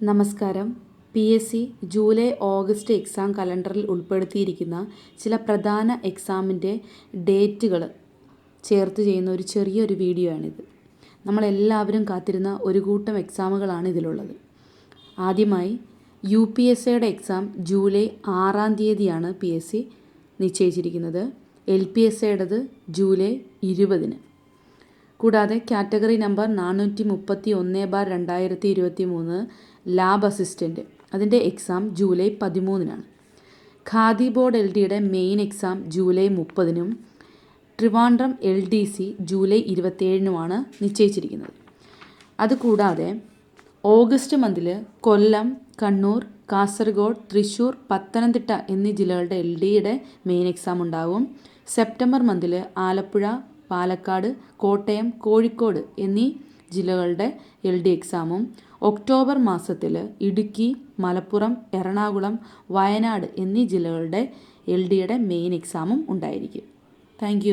നമസ്കാരം. P. S. C. July August exam കലണ്ടറിൽ ഉൾപ്പെടുത്തിയിരിക്കുന്ന ചില പ്രധാന എക്സാമിന്റെ ഡേറ്റുകൾ ചേർത്ത് ചെയ്യുന്ന ഒരു ചെറിയൊരു വീഡിയോ ആണിത് നമ്മളെല്ലാവരും കാത്തിരുന്ന ഒരു കൂട്ടം എക്സാമുകളാണ് ഇതിലുള്ളത്. ആദ്യമായി യു പി എസ് സിയുടെ എക്സാം ജൂലൈ ആറാം തീയതിയാണ് പി. എസ്. സി. നിശ്ചയിച്ചിരിക്കുന്നത്. എൽ പി എസ് സിയുടേത് ജൂലൈ ഇരുപതിന്. കൂടാതെ കാറ്റഗറി നമ്പർ നാനൂറ്റി മുപ്പത്തി ഒന്ന് ബാർ രണ്ടായിരത്തി ഇരുപത്തി മൂന്ന് ലാബ് അസിസ്റ്റന്റ് അതിന്റെ എക്സാം ജൂലൈ പതിമൂന്നിനാണ്. ഖാദി ബോർഡ് എൽ ഡിയുടെ മെയിൻ എക്സാം ജൂലൈ മുപ്പതിനും Trivandrum L D C July ഇരുപത്തേഴിനുമാണ് നിശ്ചയിച്ചിരിക്കുന്നത്. അതുകൂടാതെ ഓഗസ്റ്റ് മന്തിൽ കൊല്ലം കണ്ണൂർ കാസർഗോഡ് തൃശ്ശൂർ പത്തനംതിട്ട എന്നീ ജില്ലകളുടെ എൽ ഡിയുടെ മെയിൻ എക്സാം ഉണ്ടാവും. സെപ്റ്റംബർ മന്തിൽ ആലപ്പുഴ പാലക്കാട് കോട്ടയം കോഴിക്കോട് എന്നീ ജില്ലകളുടെ എൽ ഡി എക്സാമും ഒക്ടോബർ മാസത്തിൽ ഇടുക്കി മലപ്പുറം എറണാകുളം വയനാട് എന്നീ ജില്ലകളുടെ എൽ ഡിയുടെ മെയിൻ എക്സാമും ഉണ്ടായിരിക്കും. താങ്ക്